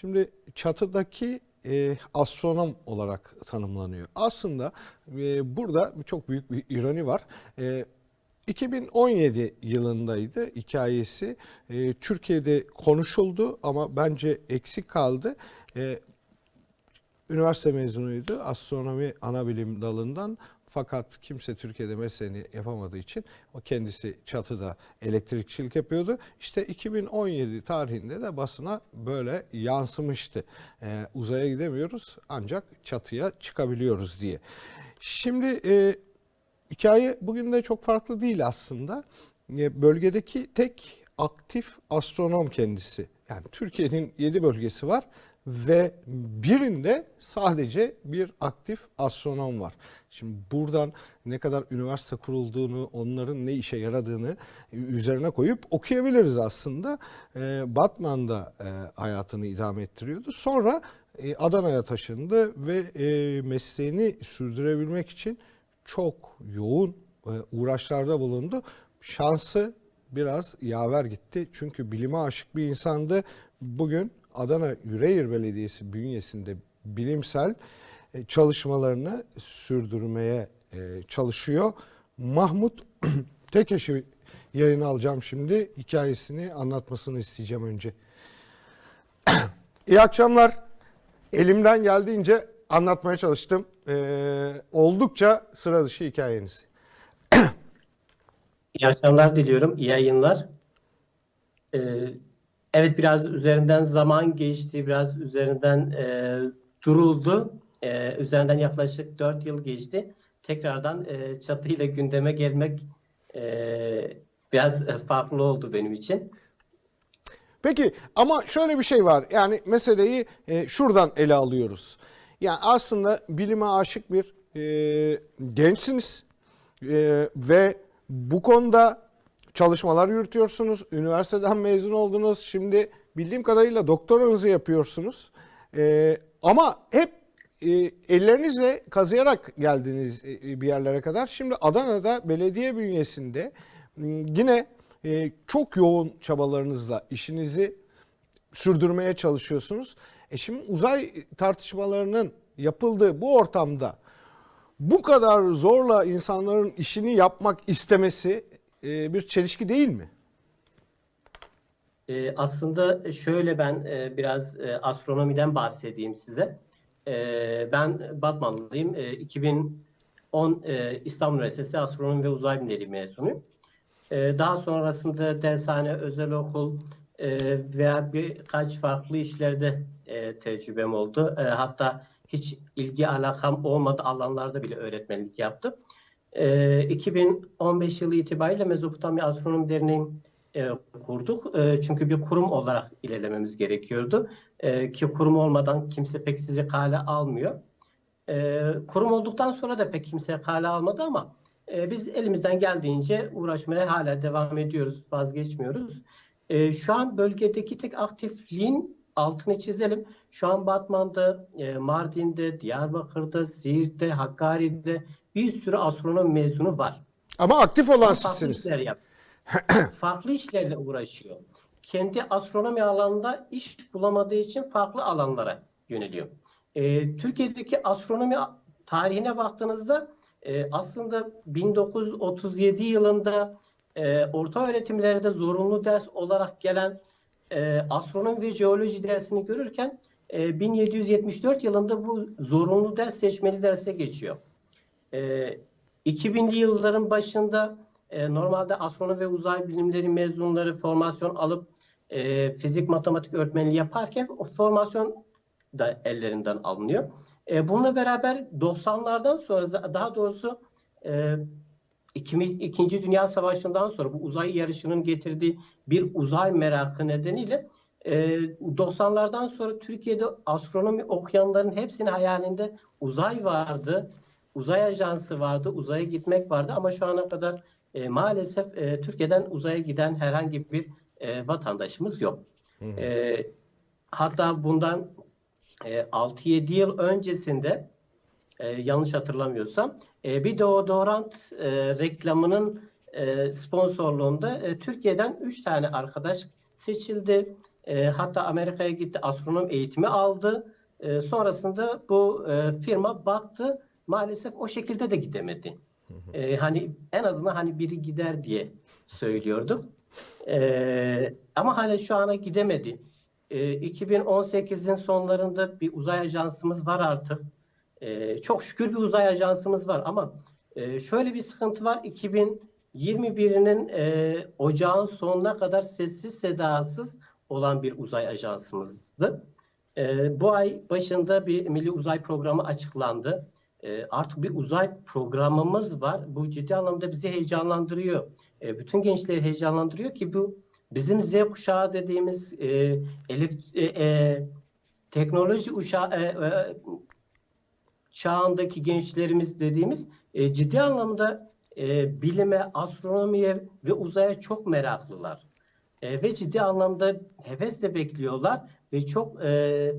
Şimdi çatıdaki e, astronom olarak tanımlanıyor. Aslında e, burada çok büyük bir ironi var. E, 2017 yılındaydı hikayesi. E, Türkiye'de konuşuldu ama bence eksik kaldı. E, üniversite mezunuydu. Astronomi ana bilim dalından. Fakat kimse Türkiye'de mesleğini yapamadığı için o kendisi çatıda elektrikçilik yapıyordu. İşte 2017 tarihinde de basına böyle yansımıştı. Ee, uzaya gidemiyoruz ancak çatıya çıkabiliyoruz diye. Şimdi e, hikaye bugün de çok farklı değil aslında. E, bölgedeki tek aktif astronom kendisi. Yani Türkiye'nin 7 bölgesi var ve birinde sadece bir aktif astronom var. Şimdi buradan ne kadar üniversite kurulduğunu, onların ne işe yaradığını üzerine koyup okuyabiliriz aslında. Ee, Batman'da e, hayatını idame ettiriyordu. Sonra e, Adana'ya taşındı ve e, mesleğini sürdürebilmek için çok yoğun e, uğraşlarda bulundu. Şansı biraz yaver gitti. Çünkü bilime aşık bir insandı. Bugün Adana Yüreğir Belediyesi bünyesinde bilimsel e, çalışmalarını sürdürmeye e, çalışıyor. Mahmut Tekeş'i yayına alacağım şimdi. Hikayesini anlatmasını isteyeceğim önce. İyi akşamlar. Elimden geldiğince anlatmaya çalıştım. Ee, oldukça sıra dışı hikayeniz. İyi akşamlar diliyorum, iyi yayınlar. Ee, evet biraz üzerinden zaman geçti, biraz üzerinden e, duruldu. E, üzerinden yaklaşık 4 yıl geçti. Tekrardan e, çatıyla gündeme gelmek e, biraz farklı oldu benim için. Peki ama şöyle bir şey var. Yani meseleyi e, şuradan ele alıyoruz. Yani aslında bilime aşık bir e, gençsiniz E, ve bu konuda çalışmalar yürütüyorsunuz. Üniversiteden mezun oldunuz. Şimdi bildiğim kadarıyla doktoranızı yapıyorsunuz. E, ama hep e, ellerinizle kazıyarak geldiniz e, bir yerlere kadar. Şimdi Adana'da belediye bünyesinde m, yine e, çok yoğun çabalarınızla işinizi sürdürmeye çalışıyorsunuz. E şimdi uzay tartışmalarının yapıldığı bu ortamda bu kadar zorla insanların işini yapmak istemesi e, bir çelişki değil mi? E, aslında şöyle ben e, biraz e, astronomiden bahsedeyim size. E, ben Batmanlıyım. E, 2010 e, İstanbul Üniversitesi Astronomi ve Uzay Bilimleri mezunuyum. E, daha sonrasında dershane, özel okul e, veya birkaç farklı işlerde tecrübem oldu. Hatta hiç ilgi alakam olmadığı alanlarda bile öğretmenlik yaptım. E, 2015 yılı itibariyle Mezopotamya Astronomi Derneği e, kurduk. E, çünkü bir kurum olarak ilerlememiz gerekiyordu. E, ki kurum olmadan kimse pek sizi kale almıyor. E, kurum olduktan sonra da pek kimse kale almadı ama e, biz elimizden geldiğince uğraşmaya hala devam ediyoruz, vazgeçmiyoruz. E, şu an bölgedeki tek aktifliğin altını çizelim. Şu an Batman'da, e, Mardin'de, Diyarbakır'da, Siirt'te, Hakkari'de bir sürü astronom mezunu var. Ama aktif olan Ama farklı sizsiniz. işler yap. farklı işlerle uğraşıyor. Kendi astronomi alanında iş bulamadığı için farklı alanlara yöneliyor. Ee, Türkiye'deki astronomi tarihine baktığınızda e, aslında 1937 yılında e, orta öğretimlerde zorunlu ders olarak gelen e, astronomi ve jeoloji dersini görürken e, 1774 yılında bu zorunlu ders seçmeli derse geçiyor. E, 2000'li yılların başında e, normalde astronomi ve uzay bilimleri mezunları formasyon alıp e, fizik matematik öğretmenliği yaparken o formasyon da ellerinden alınıyor. E, bununla beraber 90'lardan sonra daha doğrusu e, İkinci, İkinci Dünya Savaşı'ndan sonra bu uzay yarışının getirdiği bir uzay merakı nedeniyle e, 90'lardan sonra Türkiye'de astronomi okuyanların hepsinin hayalinde uzay vardı. Uzay ajansı vardı, uzaya gitmek vardı ama şu ana kadar e, maalesef e, Türkiye'den uzaya giden herhangi bir e, vatandaşımız yok. E, hatta bundan e, 6-7 yıl öncesinde e, yanlış hatırlamıyorsam e, bir deodorant e, reklamının e, sponsorluğunda e, Türkiye'den 3 tane arkadaş seçildi. E, hatta Amerika'ya gitti, astronom eğitimi aldı. E, sonrasında bu e, firma battı. Maalesef o şekilde de gidemedi. E, hani en azından hani biri gider diye söylüyorduk. E, ama hala şu ana gidemedi. E, 2018'in sonlarında bir uzay ajansımız var artık. E, çok şükür bir uzay ajansımız var ama e, şöyle bir sıkıntı var. 2021'inin e, ocağın sonuna kadar sessiz sedasız olan bir uzay ajansımızdı. E, bu ay başında bir milli uzay programı açıklandı. E, artık bir uzay programımız var. Bu ciddi anlamda bizi heyecanlandırıyor. E, bütün gençleri heyecanlandırıyor ki bu bizim Z kuşağı dediğimiz e, elekt- e, e, teknoloji uşağı, e, e, çağındaki gençlerimiz dediğimiz e, ciddi anlamda e, bilime, astronomiye ve uzaya çok meraklılar. E, ve ciddi anlamda hevesle bekliyorlar ve çok e,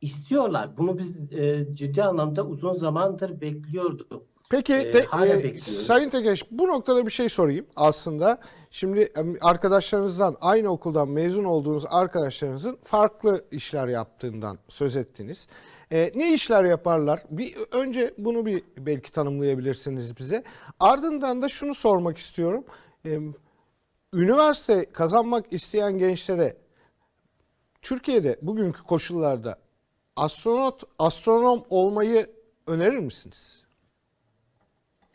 istiyorlar. Bunu biz e, ciddi anlamda uzun zamandır bekliyorduk. Peki Ee, te- hala e, bekliyoruz. Sayın Tekeş bu noktada bir şey sorayım aslında. Şimdi arkadaşlarınızdan aynı okuldan mezun olduğunuz arkadaşlarınızın farklı işler yaptığından söz ettiniz. E, ne işler yaparlar? Bir önce bunu bir belki tanımlayabilirsiniz bize. Ardından da şunu sormak istiyorum. E, üniversite kazanmak isteyen gençlere Türkiye'de bugünkü koşullarda astronot, astronom olmayı önerir misiniz?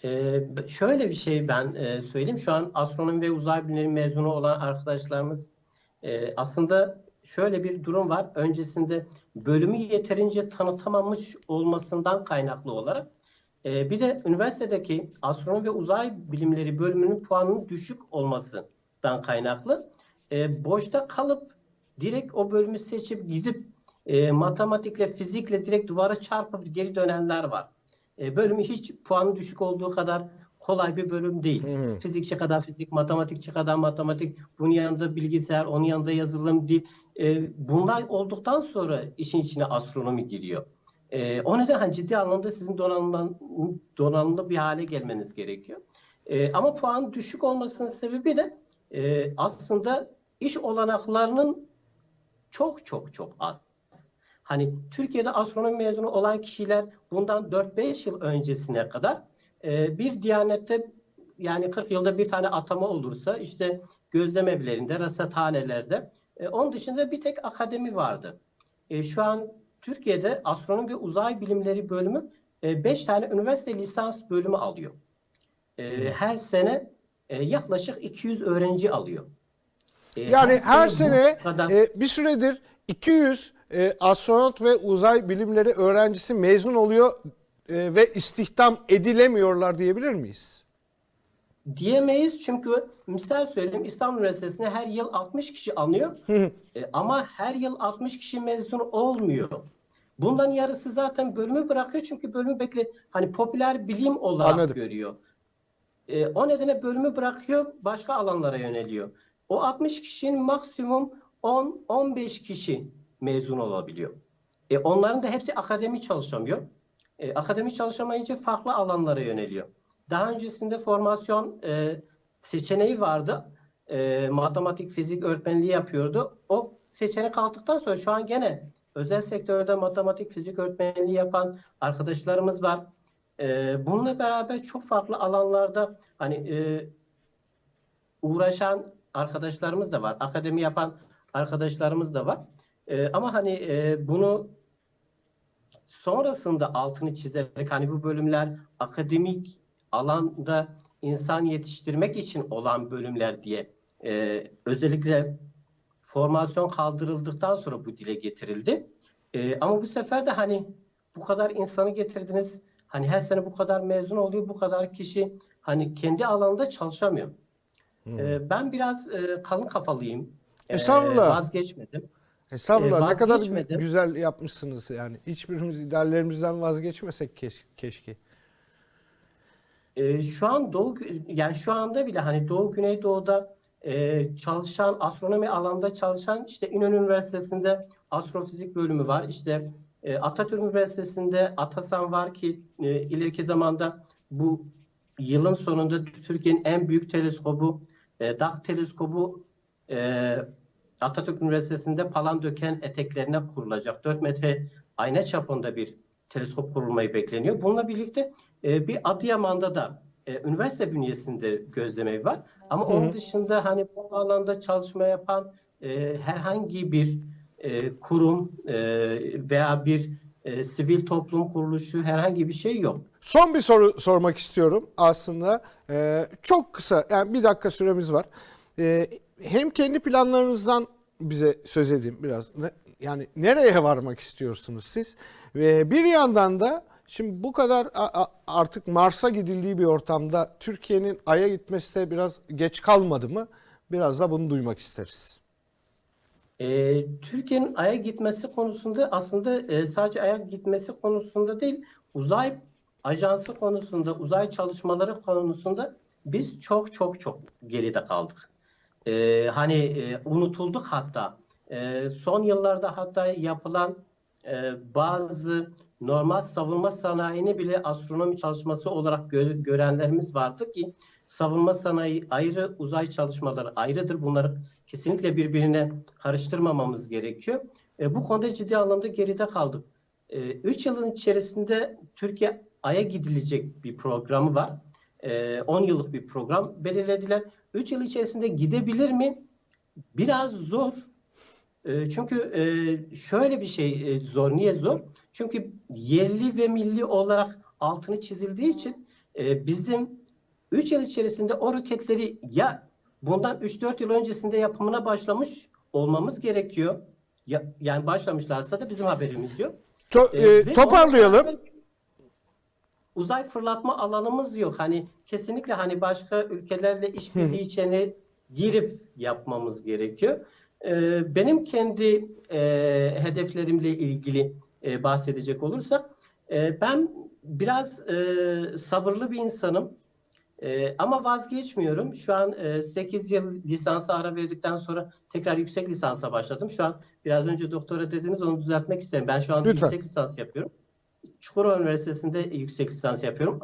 Ee, şöyle bir şey ben e, söyleyeyim. Şu an astronomi ve uzay bilimleri mezunu olan arkadaşlarımız e, aslında şöyle bir durum var. Öncesinde bölümü yeterince tanıtamamış olmasından kaynaklı olarak e, bir de üniversitedeki astronomi ve uzay bilimleri bölümünün puanının düşük olmasından kaynaklı e, boşta kalıp direkt o bölümü seçip gidip e, matematikle, fizikle direkt duvara çarpıp geri dönenler var. E, bölümü hiç puanı düşük olduğu kadar kolay bir bölüm değil. Fizikçi kadar fizik, matematikçi kadar matematik, bunun yanında bilgisayar, onun yanında yazılım, dil. E, bunlar olduktan sonra işin içine astronomi giriyor. E, o nedenle hani ciddi anlamda sizin donanımdan, donanımlı bir hale gelmeniz gerekiyor. E, ama puan düşük olmasının sebebi de e, aslında iş olanaklarının çok çok çok az. Hani Türkiye'de astronomi mezunu olan kişiler bundan 4-5 yıl öncesine kadar e, bir diyanette yani 40 yılda bir tane atama olursa işte gözlem evlerinde, rasathanelerde e, onun dışında bir tek akademi vardı. E, şu an Türkiye'de astronomi ve uzay bilimleri bölümü 5 tane üniversite lisans bölümü alıyor. E, her sene e, yaklaşık 200 öğrenci alıyor. E, Yani her bu sene kadar- e, bir süredir 200 e, astronot ve uzay bilimleri öğrencisi mezun oluyor e, ve istihdam edilemiyorlar diyebilir miyiz? Diyemeyiz çünkü misal söyleyeyim İstanbul Üniversitesi'ne her yıl 60 kişi alınıyor E, ama her yıl 60 kişi mezun olmuyor. Bundan yarısı zaten bölümü bırakıyor çünkü bölümü bekle hani popüler bilim olarak Anladım. görüyor. E, o nedenle bölümü bırakıyor başka alanlara yöneliyor. O 60 kişinin maksimum 10-15 kişi mezun olabiliyor. E, onların da hepsi akademi çalışamıyor. E, akademi çalışamayınca farklı alanlara yöneliyor. Daha öncesinde formasyon e, seçeneği vardı. E, matematik, fizik öğretmenliği yapıyordu. O seçenek aldıktan sonra şu an gene özel sektörde matematik, fizik öğretmenliği yapan arkadaşlarımız var. E, bununla beraber çok farklı alanlarda hani e, uğraşan arkadaşlarımız da var. Akademi yapan arkadaşlarımız da var. E, ama hani e, bunu sonrasında altını çizerek hani bu bölümler akademik alanda insan yetiştirmek için olan bölümler diye e, özellikle formasyon kaldırıldıktan sonra bu dile getirildi. E, ama bu sefer de hani bu kadar insanı getirdiniz. Hani her sene bu kadar mezun oluyor, bu kadar kişi hani kendi alanında çalışamıyor. E, ben biraz e, kalın kafalıyım. E, Estağfurullah. vazgeçmedim. Estağfurullah E, ne kadar güzel yapmışsınız yani. Hiçbirimiz ideallerimizden vazgeçmesek keş- keşke. Ee, şu an Doğu yani şu anda bile hani Doğu Güneydoğu'da e, çalışan astronomi alanında çalışan işte İnönü Üniversitesi'nde astrofizik bölümü var. İşte e, Atatürk Üniversitesi'nde Atasan var ki e, ileriki zamanda bu yılın sonunda Türkiye'nin en büyük teleskobu e, DAK teleskobu e, Atatürk Üniversitesi'nde Palandöken eteklerine kurulacak 4 metre ayna çapında bir teleskop kurulmayı bekleniyor. Bununla birlikte e, bir Adıyaman'da da e, üniversite bünyesinde gözlemevi var. Ama Hı hı. onun dışında hani bu alanda çalışma yapan e, herhangi bir e, kurum e, veya bir e, sivil toplum kuruluşu herhangi bir şey yok. Son bir soru sormak istiyorum aslında. Ee, çok kısa, yani bir dakika süremiz var. Ee, hem kendi planlarınızdan bize söz edin biraz. Yani nereye varmak istiyorsunuz siz? Ve bir yandan da şimdi bu kadar artık Mars'a gidildiği bir ortamda Türkiye'nin Ay'a gitmesi de biraz geç kalmadı mı? Biraz da bunu duymak isteriz. Ee, Türkiye'nin Ay'a gitmesi konusunda aslında e, sadece Ay'a gitmesi konusunda değil, uzay ajansı konusunda, uzay çalışmaları konusunda biz çok çok çok geride kaldık. Ee, hani e, unutulduk hatta. Ee, son yıllarda hatta yapılan e, bazı normal savunma sanayini bile astronomi çalışması olarak gö- görenlerimiz vardı ki savunma sanayi ayrı, uzay çalışmaları ayrıdır. Bunları kesinlikle birbirine karıştırmamamız gerekiyor. E, bu konuda ciddi anlamda geride kaldık. 3 yılın içerisinde Türkiye Ay'a gidilecek bir programı var. 10 yıllık bir program belirlediler. 3 yıl içerisinde gidebilir mi? Biraz zor. E, Çünkü e, şöyle bir şey e, zor. Niye zor? Çünkü yerli ve milli olarak altını çizildiği için e, bizim 3 yıl içerisinde o roketleri ya bundan 3-4 yıl öncesinde yapımına başlamış olmamız gerekiyor. Ya, yani başlamışlarsa da bizim haberimiz yok. To- E, e, ve toparlayalım. Uzay fırlatma alanımız yok. Hani kesinlikle hani başka ülkelerle işbirliği içine girip yapmamız gerekiyor. Ee, benim kendi e, hedeflerimle ilgili e, bahsedecek olursak e, ben biraz e, sabırlı bir insanım. E, ama vazgeçmiyorum. Şu an e, 8 yıl lisansa ara verdikten sonra tekrar yüksek lisansa başladım. Şu an biraz önce doktora dediniz onu düzeltmek isterim. Ben şu an yüksek lisans yapıyorum. Çukurova Üniversitesi'nde yüksek lisans yapıyorum.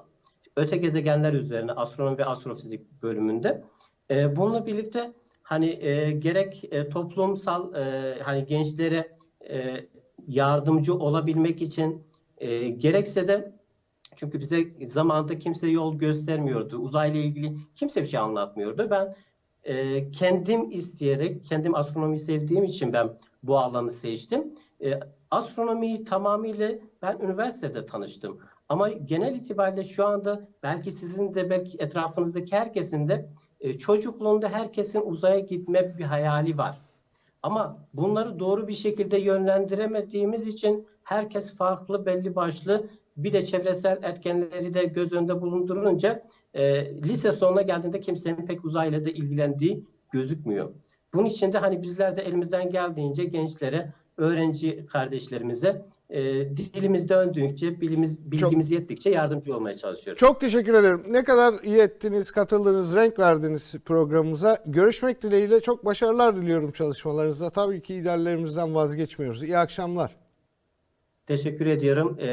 Öte gezegenler üzerine astronomi ve astrofizik bölümünde. E, bununla birlikte hani e, gerek e, toplumsal e, hani gençlere e, yardımcı olabilmek için e, gerekse de çünkü bize zamanında kimse yol göstermiyordu. Uzayla ilgili kimse bir şey anlatmıyordu. Ben e, kendim isteyerek, kendim astronomiyi sevdiğim için ben bu alanı seçtim. E, astronomiyi tamamıyla ben üniversitede tanıştım. Ama genel itibariyle şu anda belki sizin de belki etrafınızdaki herkesin de e, çocukluğunda herkesin uzaya gitme bir hayali var. Ama bunları doğru bir şekilde yönlendiremediğimiz için herkes farklı belli başlı bir de çevresel etkenleri de göz önünde bulundurunca e, lise sonuna geldiğinde kimsenin pek uzayla da ilgilendiği gözükmüyor. Bunun için de hani bizler de elimizden geldiğince gençlere, öğrenci kardeşlerimize e, dilimiz döndüğünce, bilimiz, bilgimiz yettikçe yardımcı olmaya çalışıyoruz. Çok teşekkür ederim. Ne kadar iyi ettiniz, katıldınız, renk verdiniz programımıza. Görüşmek dileğiyle çok başarılar diliyorum çalışmalarınızda. Tabii ki ideallerimizden vazgeçmiyoruz. İyi akşamlar. Teşekkür ediyorum. E,